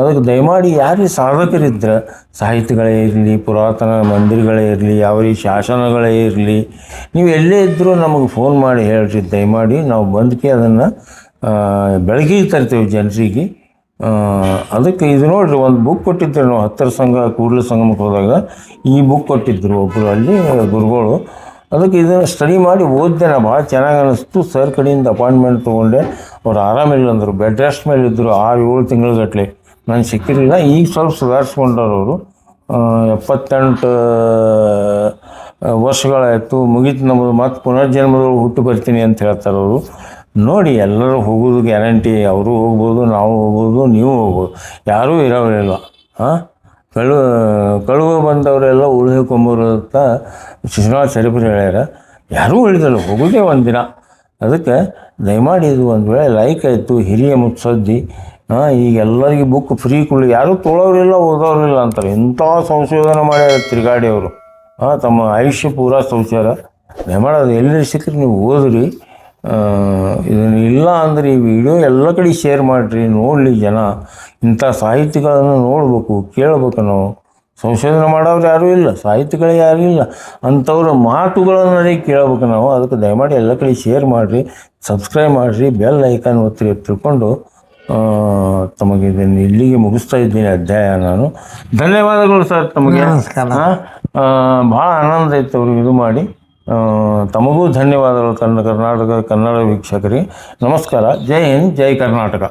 ಅದಕ್ಕೆ ದಯಮಾಡಿ ಯಾರೇ ಸಾಧಕರಿದ್ರೆ ಸಾಹಿತ್ಯಗಳೇ ಇರಲಿ, ಪುರಾತನ ಮಂದಿರಗಳೇ ಇರಲಿ, ಯಾವ ಶಾಸನಗಳೇ ಇರಲಿ, ನೀವು ಎಲ್ಲೇ ಇದ್ದರೂ ನಮಗೆ ಫೋನ್ ಮಾಡಿ ಹೇಳ್ರಿ, ದಯಮಾಡಿ ನಾವು ಬಂದಕ್ಕೆ ಅದನ್ನು ಬೆಳಕಿಗೆ ತರ್ತೇವೆ ಜನರಿಗೆ. ಅದಕ್ಕೆ ಇದು ನೋಡಿರಿ, ಒಂದು ಬುಕ್ ಕೊಟ್ಟಿದ್ರು ನಾವು, ಹತ್ತರ ಸಂಘ, ಕೂಡಲ ಸಂಗಮಕ್ಕೆ ಹೋದಾಗ, ಈ ಬುಕ್ ಕೊಟ್ಟಿದ್ದರು ಒಬ್ಬರು ಅಲ್ಲಿ, ಗುರುಗಳು. ಅದಕ್ಕೆ ಇದನ್ನು ಸ್ಟಡಿ ಮಾಡಿ ಓದಿದೆ, ನಾ ಭಾಳ ಚೆನ್ನಾಗಿ ಅನ್ನಿಸ್ತು ಸರ್ ಕಡೆಯಿಂದ ಅಪಾಯಿಂಟ್ಮೆಂಟ್ ತೊಗೊಂಡೆ, ಅವ್ರು ಆರಾಮಿಲ್ಲ ಅಂದರು ಬೆಡ್ ರೆಸ್ಟ್ ಮೇಲೆ ಇದ್ದರು ಆರು ಏಳು ತಿಂಗಳಗಟ್ಟಲೆ ನಾನು ಸಿಕ್ಕಿರಲಿಲ್ಲ. ಈಗ ಸ್ವಲ್ಪ ಸುಧಾರಿಸ್ಕೊಂಡವ್ರು ಅವರು ಎಪ್ಪತ್ತೆಂಟು ವರ್ಷಗಳಾಯಿತು. ಮುಗೀತು ನಮ್ಮದು ಮತ್ತೆ ಪುನರ್ಜನ್ಮದೊಳಗೆ ಹುಟ್ಟು ಬರ್ತೀನಿ ಅಂತ ಹೇಳ್ತಾರೆ ಅವರು ನೋಡಿ, ಎಲ್ಲರೂ ಹೋಗೋದು ಗ್ಯಾರಂಟಿ. ಅವರು ಹೋಗ್ಬೋದು, ನಾವು ಹೋಗ್ಬೋದು, ನೀವು ಹೋಗ್ಬೋದು. ಯಾರೂ ಇರೋರಿಲ್ಲ ಹಾಂ ಕಳು, ಕಳುವ ಬಂದವರೆಲ್ಲ ಉಳಿದುಕೊಂಬರು ಅಂತ ಶಿಶುನಾಥ್ ಸರಿಪುರಿ ಹೇಳ್ಯಾರ. ಯಾರೂ ಉಳಿದಲ್ಲ. ಹೋಗೋದೇ ಒಂದು ಅದಕ್ಕೆ ದಯಮಾಡಿ ಒಂದು ವೇಳೆ ಲೈಕ್ ಆಯಿತು. ಹಿರಿಯ ಮುತ್ಸದ್ದಿ. ಹಾಂ, ಈಗ ಎಲ್ಲರಿಗೆ ಬುಕ್ ಫ್ರೀ ಕೊಡಲಿ. ಯಾರೂ ತೊಳೋರಿಲ್ಲ, ಓದೋರಿಲ್ಲ ಅಂತಾರೆ. ಇಂಥ ಸಂಶೋಧನೆ ಮಾಡ್ಯಾರ ತಿರುಗಾಡಿ ಅವರು. ಹಾಂ, ತಮ್ಮ ಆಯುಷ್ಯ ಪೂರಾ ಸಂಸಾರ ಅದು ಎಲ್ಲಿ ಸಿಕ್ಕರೆ, ನೀವು ಓದ್ರಿ. ಇದನ್ನು ಇಲ್ಲ ಅಂದರೆ ಈ ವಿಡಿಯೋ ಎಲ್ಲ ಕಡೆ ಶೇರ್ ಮಾಡಿರಿ, ನೋಡಲಿ ಜನ. ಇಂಥ ಸಾಹಿತ್ಯಗಳನ್ನು ನೋಡಬೇಕು, ಕೇಳಬೇಕು ನಾವು. ಸಂಶೋಧನೆ ಮಾಡೋರು ಯಾರೂ ಇಲ್ಲ ಸಾಹಿತಿಗಳೇ ಯಾರೂ ಇಲ್ಲ. ಅಂಥವ್ರ ಮಾತುಗಳನ್ನೇ ಕೇಳಬೇಕು ನಾವು. ಅದಕ್ಕೆ ದಯಮಾಡಿ ಎಲ್ಲ ಕಡೆ ಶೇರ್ ಮಾಡಿರಿ ಸಬ್ಸ್ಕ್ರೈಬ್ ಮಾಡಿರಿ ಬೆಲ್ ಐಕಾನ್ ಒತ್ತಿ ತಿಳ್ಕೊಂಡು ತಮಗೆ ಇದನ್ನು ಇಲ್ಲಿಗೆ ಮುಗಿಸ್ತಾ ಇದ್ದೀನಿ ಅಧ್ಯಾಯ ನಾನು. ಧನ್ಯವಾದಗಳು ಸರ್ ತಮಗೆ. ಭಾಳ ಆನಂದ ಇತ್ತು ಅವ್ರಿಗೆ ಇದು ಮಾಡಿ. ತಮಗೂ ಧನ್ಯವಾದಗಳು ಕನ್ನಡ ಕರ್ನಾಟಕ ಕನ್ನಡ ವೀಕ್ಷಕರಿಗೆ. ನಮಸ್ಕಾರ. ಜೈ ಹಿಂದ್ ಜೈ ಕರ್ನಾಟಕ.